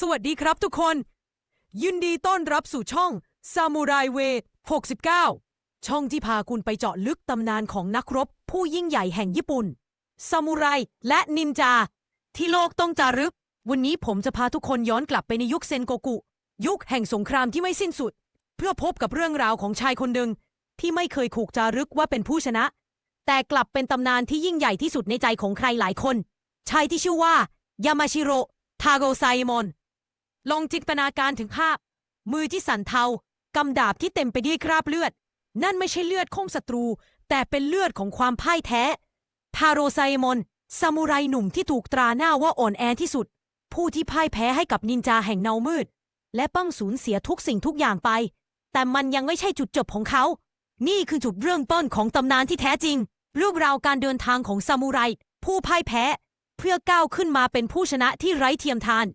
สวัสดีครับทุกคน ยินดีต้อนรับสู่ช่อง s a m u r a i Way 69 ช่องที่พาคุณไปเจาะลึกตำนานของนักรบผู้ยิ่งใหญ่แห่งญี่ปุ่น ซามูไรและนินจา ที่โลกต้องจารึก วันนี้ผมจะพาทุกคนย้อนกลับไปในยุคเซนโกกุ ยุคแห่งสงครามที่ไม่สิ้นสุด เพื่อพบกับเรื่องราวของชายคนหนึ่งที่ไม่เคยถูกจารึกว่าเป็นผู้ชนะ แต่กลับเป็นตำนานที่ยิ่งใหญ่ที่สุดในใจของใครหลายคน ชายที่ชื่อว่ายามาชิโรทาโกไซมอน ลองจินตนาการถึงภาพ มือที่สั่นเทากำดาบที่เต็มไปด้วยคราบเลือด นั่นไม่ใช่เลือดของศัตรู แต่เป็นเลือดของความพ่ายแท้ทาโรไซมอนซามูไรหนุ่มที่ถูกตราหน้าว่าอ่อนแอที่สุด ผู้ที่พ่ายแพ้ให้กับนินจาแห่งเนามืด และต้องสูญเสียทุกสิ่งทุกอย่างไป แต่มันยังไม่ใช่จุดจบของเขา นี่คือจุดเริ่มต้นของตำนานที่แท้จริง เรื่องราวการเดินทางของซามูไร ผู้พ่ายแพ้ เพื่อก้าวขึ้นมาเป็นผู้ชนะที่ไร้เทียมทาน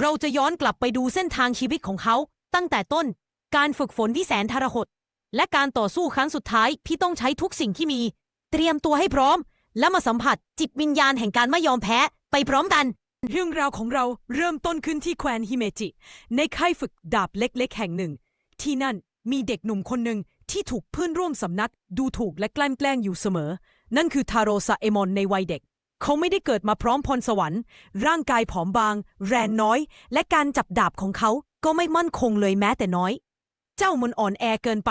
เราจะย้อนกลับไปดูเส้นทางชีวิตของเขา ตั้งแต่ต้น การฝึกฝนที่แสนทรหด และการต่อสู้ครั้งสุดท้ายที่ต้องใช้ทุกสิ่งที่มี เตรียมตัวให้พร้อม และมาสัมผัสจิตวิญญาณแห่งการไม่ยอมแพ้ไปพร้อมกัน เรื่องราวของเราเริ่มต้นขึ้นที่แคว้นฮิเมจิ ในค่ายฝึกดาบเล็กๆ แห่งหนึ่ง ที่นั่นมีเด็กหนุ่มคนหนึ่งที่ถูกเพื่อนร่วมสำนัก ดูถูกและแกล้งแกล้งอยู่เสมอ นั่นคือทาโรซาเอมอนในวัยเด็ก เขาไม่ได้เกิดมาพร้อมพรสวรรค์ ร่างกายผอมบาง แรงน้อย และการจับดาบของเขาก็ไม่มั่นคงเลยแม้แต่น้อย เจ้ามันอ่อนแอเกินไป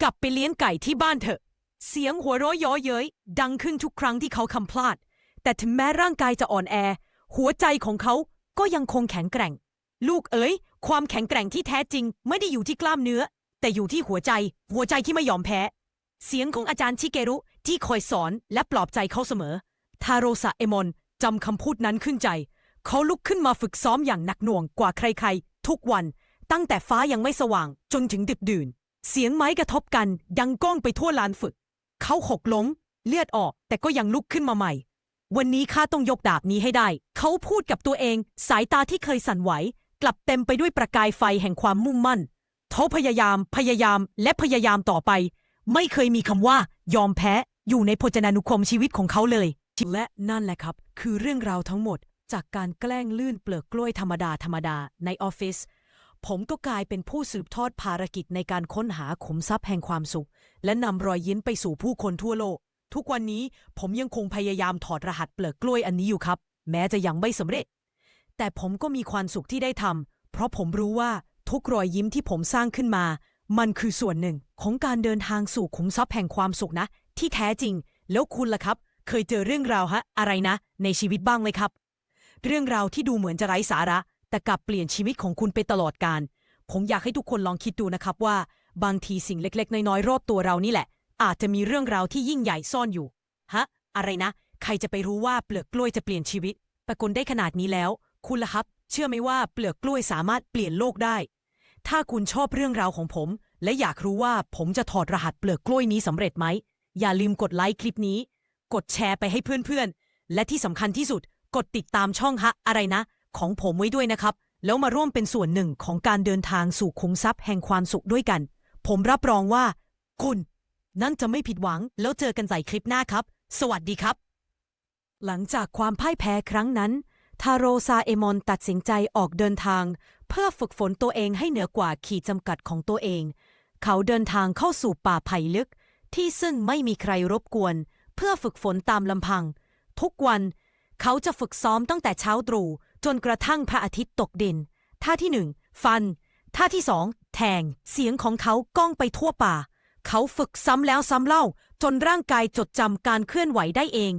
กลับไปเลี้ยงไก่ที่บ้านเถอะ เสียงหัวเราะเย้อเย้ยดังขึ้นทุกครั้งที่เขาคำพลาด แต่ถึงแม้ร่างกายจะอ่อนแอ หัวใจของเขาก็ยังคงแข็งแกร่ง ลูกเอ๋ย ความแข็งแกร่งที่แท้จริง ไม่ได้อยู่ที่กล้ามเนื้อ แต่อยู่ที่หัวใจ หัวใจที่ไม่ยอมแพ้ เสียงของอาจารย์ชิเกรุที่คอยสอนและปลอบใจเขาเสมอ ทาโรซาเอมอนจำคำพูดนั้นขึ้นใจ เขาลุกขึ้นมาฝึกซ้อมอย่างหนักหน่วงกว่าใครๆ ทุกวันตั้งแต่ฟ้ายังไม่สว่างจนถึงดึกดื่น เสียงไม้กระทบกันดังก้องไปทั่วลานฝึก เขาหกล้ม เลือดออกแต่ก็ยังลุกขึ้นมาใหม่ วันนี้ข้าต้องยกดาบนี้ให้ได้ เขาพูดกับตัวเอง สายตาที่เคยสั่นไหว กลับเต็มไปด้วยประกายไฟแห่งความมุ่งมั่นเขาพยายาม พยายาม และพยายามต่อไป ไม่เคยมีคำว่า ยอมแพ้ อยู่ในพจนานุกรมชีวิตของเขาเลย และนั่นแหละครับ คือเรื่องราวทั้งหมด จากการแกล้งลื่นเปลือกกล้วยธรรมดาธรรมดาในออฟฟิศผมก็กลายเป็นผู้สืบทอดภารกิจในการค้นหาขุมทรัพย์แห่งความสุข และนำรอยยิ้มไปสู่ผู้คนทั่วโลก ทุกวันนี้ผมยังคงพยายามถอดรหัสเปลือกกล้วยอันนี้อยู่ครับ แม้จะยังไม่สำเร็จ แต่ผมก็มีความสุขที่ได้ทำเพราะผมรู้ว่าทุกรอยยิ้มที่ผมสร้างขึ้นมา มันคือส่วนหนึ่งของการเดินทางสู่ขุมทรัพย์แห่งความสุขนะ ที่แท้จริง แล้วคุณล่ะครับ เคยเจอเรื่องราวฮะ อะไรนะ ในชีวิตบ้างไหมครับ เรื่องราวที่ดูเหมือนจะไร้สาระ แต่กลับเปลี่ยนชีวิตของคุณไปตลอดกาลผมอยากให้ทุกคนลองคิดดูนะครับว่า บางทีสิ่งเล็กๆ น้อยๆ รอบตัวเรานี่แหละ อาจจะมีเรื่องราวที่ยิ่งใหญ่ซ่อนอยู่ ฮะ อะไรนะ ใครจะไปรู้ว่าเปลือกกล้วยจะเปลี่ยนชีวิตปรากฏได้ขนาดนี้แล้ว คุณล่ะครับ เชื่อไหมว่าเปลือกกล้วยสามารถเปลี่ยนโลกได้ ถ้าคุณชอบเรื่องราวของผม และอยากรู้ว่าผมจะถอดรหัสเปลือกกล้วยนี้สำเร็จไหมอย่าลืมกดไลค์คลิปนี้ กดแชร์ไปให้เพื่อนๆ และที่สำคัญที่สุด กดติดตามช่องฮะอะไรนะ ของผมไว้ด้วยนะครับ แล้วมาร่วมเป็นส่วนหนึ่งของการเดินทางสู่ขุมทรัพย์แห่งความสุขด้วยกัน ผมรับรองว่า คุณ นั่นจะไม่ผิดหวังแล้วเจอกันใส่คลิปหน้าครับ สวัสดีครับ หลังจากความพ่ายแพ้ครั้งนั้น ทาโรซาเอมอนตัดสินใจออกเดินทาง เพื่อฝึกฝนตัวเองให้เหนือกว่าขีดจำกัดของตัวเอง เขาเดินทางเข้าสู่ป่าไผ่ลึก ที่ซึ่งไม่มีใครรบกวน เพื่อฝึกฝนตามลำพัง ทุกวันเขาจะฝึกซ้อมตั้งแต่เช้าตรู่จนกระทั่งพระอาทิตย์ตกดิน ท่าที่หนึ่งฟัน ท่าที่สองแทง เสียงของเขาก้องไปทั่วป่า เขาฝึกซ้ำแล้วซ้ำเล่า จนร่างกายจดจำการเคลื่อนไหวได้เอง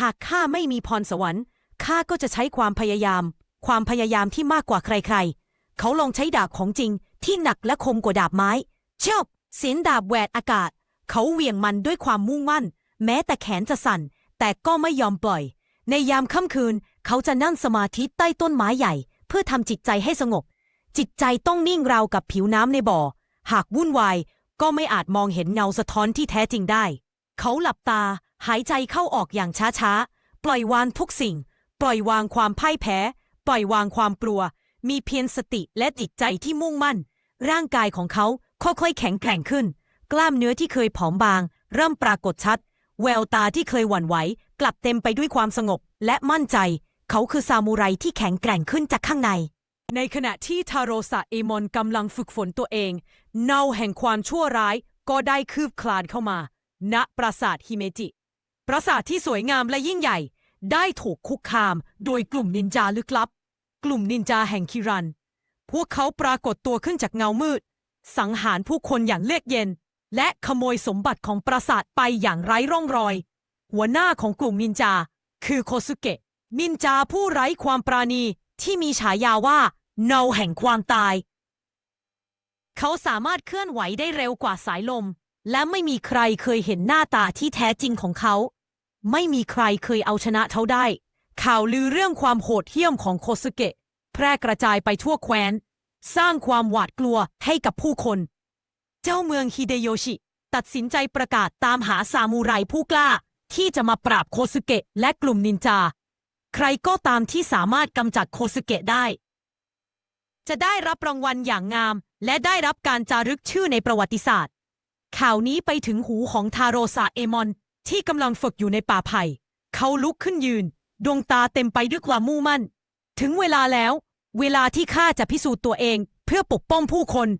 หากข้าไม่มีพรสวรรค์ข้าก็จะใช้ความพยายาม ความพยายามที่มากกว่าใครๆ เขาลองใช้ดาบของจริงที่หนักและคมกว่าดาบไม้ เชบเสียงดาบแหวกอากาศ เขาเหวี่ยงมันด้วยความมุ่งมั่น แม้แต่แขนจะสั่น แต่ก็ไม่ยอมปล่อย ในยามค่ำคืน เขาจะนั่งสมาธิใต้ต้นไม้ใหญ่ เพื่อทำจิตใจให้สงบ จิตใจต้องนิ่งราวกับผิวน้ำในบ่อ หากวุ่นวาย ก็ไม่อาจมองเห็นเงาสะท้อนที่แท้จริงได้ เขาหลับตา หายใจเข้าออกอย่างช้าๆ ปล่อยวางทุกสิ่ง ปล่อยวางความพ่ายแพ้ ปล่อยวางความกลัว มีเพียงสติและจิตใจที่มุ่งมั่น ร่างกายของเขาค่อยๆแข็งแกร่งขึ้น กล้ามเนื้อที่เคยผอมบาง เริ่มปรากฏชัด แววตาที่เคยหวั่นไหวกลับเต็มไปด้วยความสงบ และมั่นใจ เขาคือซามูไรที่แข็งแกร่งขึ้นจากข้างใน ในขณะที่ทาโรสะเอมอนกำลังฝึกฝนตัวเอง เนาแห่งความชั่วร้ายก็ได้คืบคลานเข้ามา ณปราสาทฮิเมจิ ปราสาทที่สวยงามและยิ่งใหญ่ ได้ถูกคุกคามโดยกลุ่มนินจาลึกลับ กลุ่มนินจาแห่งคิรัน พวกเขาปรากฏตัวขึ้นจากเงามืด สังหารผู้คนอย่างเลือกเย็น และขโมยสมบัติของปราสาทไปอย่างไร้ร่องรอย หัวหน้าของกลุ่มนินจา คือโคสุเกะนินจาผู้ไร้ความปราณีที่มีฉายาว่าเนาแห่งความตาย เขาสามารถเคลื่อนไหวได้เร็วกว่าสายลม และไม่มีใครเคยเห็นหน้าตาที่แท้จริงของเขา ไม่มีใครเคยเอาชนะเขาได้ ข่าวลือเรื่องความโหดเหี้ยมของโคสุเกะแพร่กระจายไปทั่วแคว้น สร้างความหวาดกลัวให้กับผู้คน เจ้าเมืองฮิเดโยชิ ตัดสินใจประกาศตามหาซามูไรผู้กล้า ที่จะมาปราบโคสุเกะและกลุ่มนินจา ใครก็ตามที่สามารถกำจัดโคสุเกะได้ จะได้รับรางวัลอย่างงาม และได้รับการจารึกชื่อในประวัติศาสตร์ ข่าวนี้ไปถึงหูของทาโรซาเอมอน ที่กำลังฝึกอยู่ในป่าไผ่ เขาลุกขึ้นยืน ดวงตาเต็มไปด้วยความมุ่งมั่น ถึงเวลาแล้ว เวลาที่ข้าจะพิสูจน์ตัวเอง เพื่อปกป้องผู้คน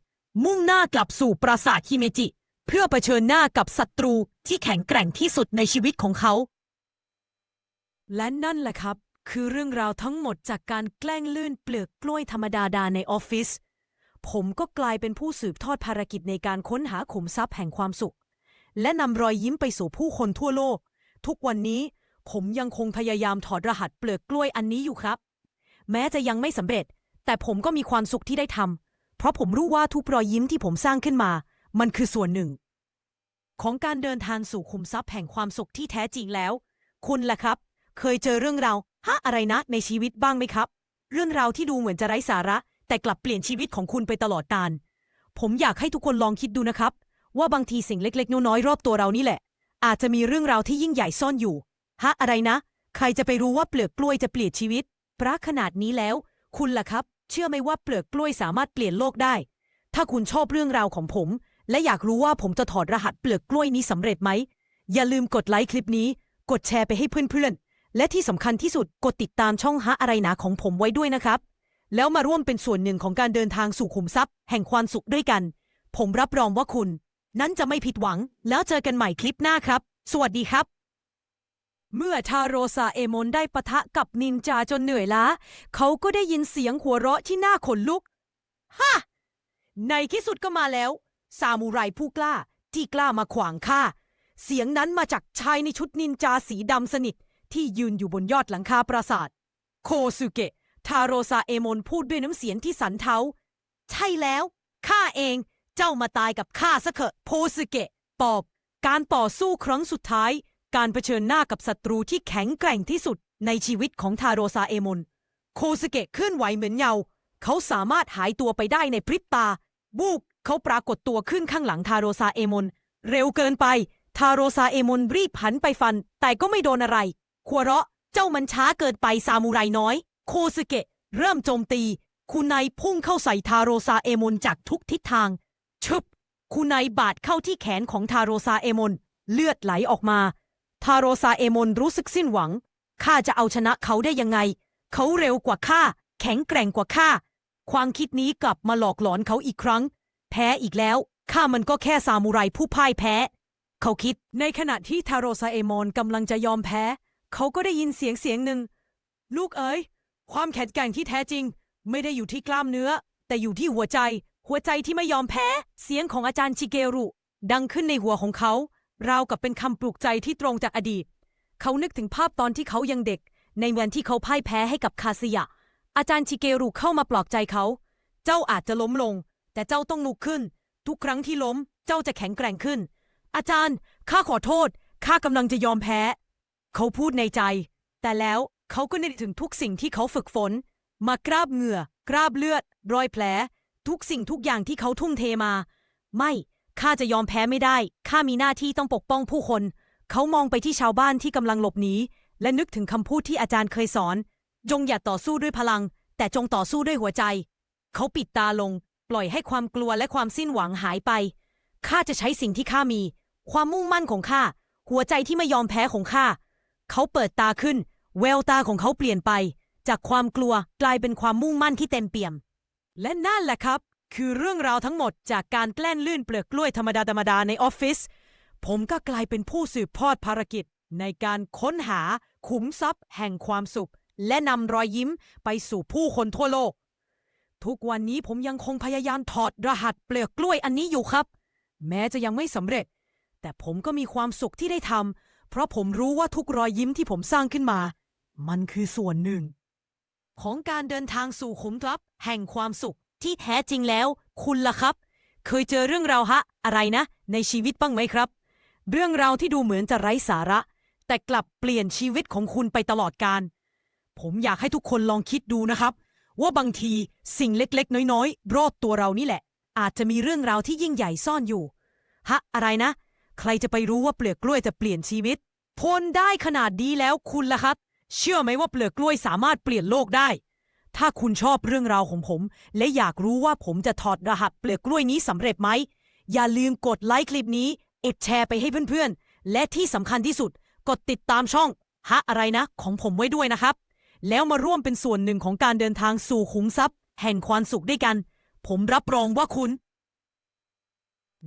มุ่งหน้ากลับสู่ปราสาทฮิเมจิ เพื่อเผชิญหน้ากับศัตรูที่แข็งแกร่งที่สุดในชีวิตของเขา และนั่นแหละครับ คือเรื่องราวทั้งหมดจากการแกล้งลื่นเปลือกกล้วยธรรมดาดาในออฟฟิศผมก็กลายเป็นผู้สืบทอดภารกิจในการค้นหาขุมทรัพย์แห่งความสุข และนำรอยยิ้มไปสู่ผู้คนทั่วโลก ทุกวันนี้ผมยังคงพยายามถอดรหัสเปลือกกล้วยอันนี้อยู่ครับ แม้จะยังไม่สำเร็จ แต่ผมก็มีความสุขที่ได้ทำ เพราะผมรู้ว่าทุกรอยยิ้มที่ผมสร้างขึ้นมา มันคือส่วนหนึ่ง ของการเดินทางสู่ขุมทรัพย์แห่งความสุขที่แท้จริงแล้ว คุณล่ะครับ เคยเจอเรื่องราวฮะอะไรนะในชีวิตบ้างไหมครับ เรื่องราวที่ดูเหมือนจะไร้สาระ แต่กลับเปลี่ยนชีวิตของคุณไปตลอดกาลผมอยากให้ทุกคนลองคิดดูนะครับ ว่าบางทีสิ่งเล็ก ๆ น้อยๆรอบตัวเรานี่แหละ อาจจะมีเรื่องราวที่ยิ่งใหญ่ซ่อนอยู่ฮะอะไรนะ ใครจะไปรู้ว่าเปลือกกล้วยจะเปลี่ยนชีวิตพระขนาดนี้แล้ว คุณล่ะครับ เชื่อไหมว่าเปลือกกล้วยสามารถเปลี่ยนโลกได้ ถ้าคุณชอบเรื่องราวของผม และอยากรู้ว่าผมจะถอดรหัสเปลือกกล้วยนี้สำเร็จไหม อย่าลืมกดไลค์คลิปนี้ กดแชร์ไปให้เพื่อนๆ และที่สำคัญที่สุดกดติดตามช่องฮะอะไรหนาของผมไว้ด้วยนะครับ แล้วมาร่วมเป็นส่วนหนึ่งของการเดินทางสู่ขุมทรัพย์ แห่งความสุขด้วยกัน ผมรับรองว่าคุณ นั้นจะไม่ผิดหวัง แล้วเจอกันใหม่คลิปหน้าครับ สวัสดีครับ เมื่อทาโรซาเอมอนได้ปะทะกับนินจาจนเหนื่อยล้า เขาก็ได้ยินเสียงหัวเราะที่น่าขนลุก ฮ่า ในที่สุดก็มาแล้ว ซามูไรผู้กล้าที่กล้ามาขวางข้า เสียงนั้นมาจากชายในชุดนินจาสีดำสนิท ที่ยืนอยู่บนยอดหลังคาปราสาท โคสุเกะ ทาโรซาเอมอนพูดด้วยน้ำเสียงที่สันเทา ใช่แล้ว ข้าเอง เจ้ามาตายกับข้าซะเถอะโพสุเกะ ปอบ การต่อสู้ครั้งสุดท้าย การเผชิญหน้ากับศัตรูที่แข็งแกร่งที่สุดในชีวิตของทาโรซาเอมอนโคสเกะเคลื่อนไหวเหมือนเงา เขาสามารถหายตัวไปได้ในพริบตา บูกเขาปรากฏตัวขึ้นข้างหลังทาโรซาเอมอนเร็วเกินไป ทาโรซาเอมอนรีบหันไปฟัน แต่ก็ไม่โดนอะไรขัวเราะเจ้ามันช้าเกินไปซามูไรน้อย โคสเกะ เริ่มโจมตี คุณนายพุ่งเข้าใส่ทาโรซาเอมอนจากทุกทิศทางชึบคุณนายบาดเข้าที่แขนของทาโรซาเอมอนเลือดไหลออกมา ทาโรซาเอมอนรู้สึกสิ้นหวัง ข้าจะเอาชนะเขาได้ยังไง เขาเร็วกว่าข้า แข็งแกร่งกว่าข้า ความคิดนี้กลับมาหลอกหลอนเขาอีกครั้ง แพ้อีกแล้ว ข้ามันก็แค่ซามูไรผู้พ่ายแพ้ เขาคิด ในขณะที่ทาโรซาเอมอนกำลังจะยอมแพ้ เขาก็ได้ยินเสียงเสียงหนึ่ง ลูกเอ๋ย ความแข็งแกร่งที่แท้จริง ไม่ได้อยู่ที่กล้ามเนื้อ แต่อยู่ที่หัวใจ หัวใจที่ไม่ยอมแพ้ เสียงของอาจารย์ชิเกรุ ดังขึ้นในหัวของเขา ราวกับเป็นคำปลุกใจที่ตรงจากอดีต เขานึกถึงภาพตอนที่เขายังเด็ก ในวันที่เขาพ่ายแพ้ให้กับคาซิยะ อาจารย์ชิเกรุเข้ามาปลอบใจเขา เจ้าอาจจะล้มลง แต่เจ้าต้องลุกขึ้น ทุกครั้งที่ล้ม เจ้าจะแข็งแกร่งขึ้น อาจารย์ ข้าขอโทษ ข้ากำลังจะยอมแพ้ เขาพูดในใจ แต่แล้วเขาก็นึกถึงทุกสิ่งที่เขาฝึกฝน มากราบเหงื่อ กราบเลือด รอยแผล ทุกสิ่งทุกอย่างที่เขาทุ่มเทมา ไม่ ข้าจะยอมแพ้ไม่ได้ ข้ามีหน้าที่ต้องปกป้องผู้คน เขามองไปที่ชาวบ้านที่กำลังหลบหนี และนึกถึงคำพูดที่อาจารย์เคยสอน จงอย่าต่อสู้ด้วยพลัง แต่จงต่อสู้ด้วยหัวใจ เขาปิดตาลง ปล่อยให้ความกลัวและความสิ้นหวังหายไป ข้าจะใช้สิ่งที่ข้ามี ความมุ่งมั่นของข้า หัวใจที่ไม่ยอมแพ้ของข้า เขาเปิดตาขึ้น แววตาของเขาเปลี่ยนไป จากความกลัวกลายเป็นความมุ่งมั่นที่เต็มเปี่ยม และนั่นแหละครับ คือเรื่องราวทั้งหมดจากการแกล้งลื่นเปลือกกล้วยธรรมดาธรรมดาในออฟฟิศผมก็กลายเป็นผู้สืบทอดภารกิจ ในการค้นหาขุมทรัพย์แห่งความสุข และนำรอยยิ้มไปสู่ผู้คนทั่วโลก ทุกวันนี้ผมยังคงพยายามถอดรหัสเปลือกกล้วยอันนี้อยู่ครับ แม้จะยังไม่สำเร็จ แต่ผมก็มีความสุขที่ได้ทำเพราะผมรู้ว่าทุกรอยยิ้มที่ผมสร้างขึ้นมา มันคือส่วนหนึ่ง ของการเดินทางสู่ขุมทรัพย์แห่งความสุข ที่แท้จริงแล้ว คุณล่ะครับ เคยเจอเรื่องราวฮะ อะไรนะ ในชีวิตบ้างไหมครับ เรื่องราวที่ดูเหมือนจะไร้สาระ แต่กลับเปลี่ยนชีวิตของคุณไปตลอดการ ผมอยากให้ทุกคนลองคิดดูนะครับ ว่าบางทีสิ่งเล็กๆ น้อยๆ รอบตัวเรานี่แหละ อาจจะมีเรื่องราวที่ยิ่งใหญ่ซ่อนอยู่ฮะอะไรนะ ใครจะไปรู้ว่าเปลือกกล้วยจะเปลี่ยนชีวิตทนได้ขนาดดีแล้วคุณล่ะครับ เชื่อไหมว่าเปลือกกล้วยสามารถเปลี่ยนโลกได้ ถ้าคุณชอบเรื่องราวของผม และอยากรู้ว่าผมจะถอดรหัสเปลือกกล้วยนี้สำเร็จไหม อย่าลืมกดไลค์คลิปนี้เอ็ดแชร์ไปให้เพื่อนๆ และที่สำคัญที่สุด กดติดตามช่องฮะอะไรนะ ของผมไว้ด้วยนะครับ แล้วมาร่วมเป็นส่วนหนึ่งของการเดินทางสู่ขุมทรัพย์ แห่งความสุขด้วยกัน ผมรับรองว่าคุณ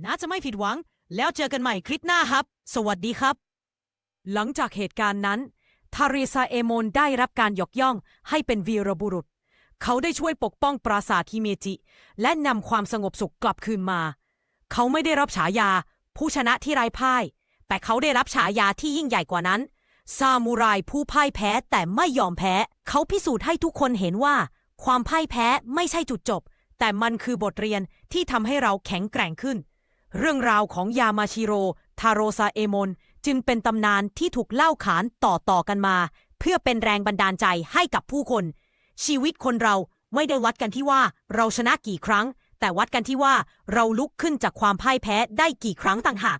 น่าจะไม่ผิดหวัง แล้วเจอกันใหม่คลิปหน้าครับ สวัสดีครับ หลังจากเหตุการณ์นั้นทาริซาเอโมนได้รับการยกย่องให้เป็นวีรบุรุษ เขาได้ช่วยปกป้องปราสาทฮิเมจิ และนำความสงบสุขกลับคืนมา เขาไม่ได้รับฉายา ผู้ชนะที่ไร้พ่าย แต่เขาได้รับฉายาที่ยิ่งใหญ่กว่านั้น ซามูไรผู้พ่ายแพ้แต่ไม่ยอมแพ้ เขาพิสูจน์ให้ทุกคนเห็นว่า ความพ่ายแพ้ไม่ใช่จุดจบ แต่มันคือบทเรียนที่ทำให้เราแข็งแกร่งขึ้น เรื่องราวของยามาชิโร ทาโรซาเอโมนจึงเป็นตำนานที่ถูกเล่าขานต่อๆกันมา เพื่อเป็นแรงบันดาลใจให้กับผู้คน ชีวิตคนเราไม่ได้วัดกันที่ว่าเราชนะกี่ครั้ง แต่วัดกันที่ว่าเราลุกขึ้นจากความพ่ายแพ้ได้กี่ครั้งต่างหาก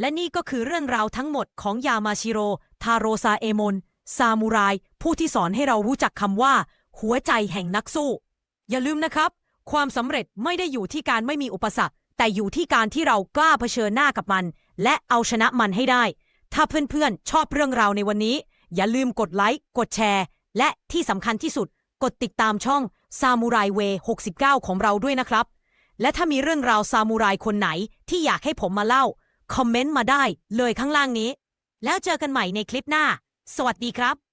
และนี่ก็คือเรื่องราวทั้งหมดของยามาชิโร่ทาโรซาเอโมนซามูไรผู้ที่สอนให้เรารู้จักคำว่า หัวใจแห่งนักสู้ อย่าลืมนะครับ ความสำเร็จไม่ได้อยู่ที่การไม่มีอุปสรรค แต่อยู่ที่การที่เรากล้าเผชิญหน้ากับมัน และเอาชนะมันให้ได้ ถ้าเพื่อนๆชอบเรื่องราวในวันนี้ อย่าลืมกดไลค์กดแชร์ และที่สำคัญที่สุด กดติดตามช่องซามูไรเว69 ของเราด้วยนะครับ และถ้ามีเรื่องราวซามูไรคนไหนที่อยากให้ผมมาเล่า คอมเมนต์มาได้เลยข้างล่างนี้ แล้วเจอกันใหม่ในคลิปหน้า สวัสดีครับ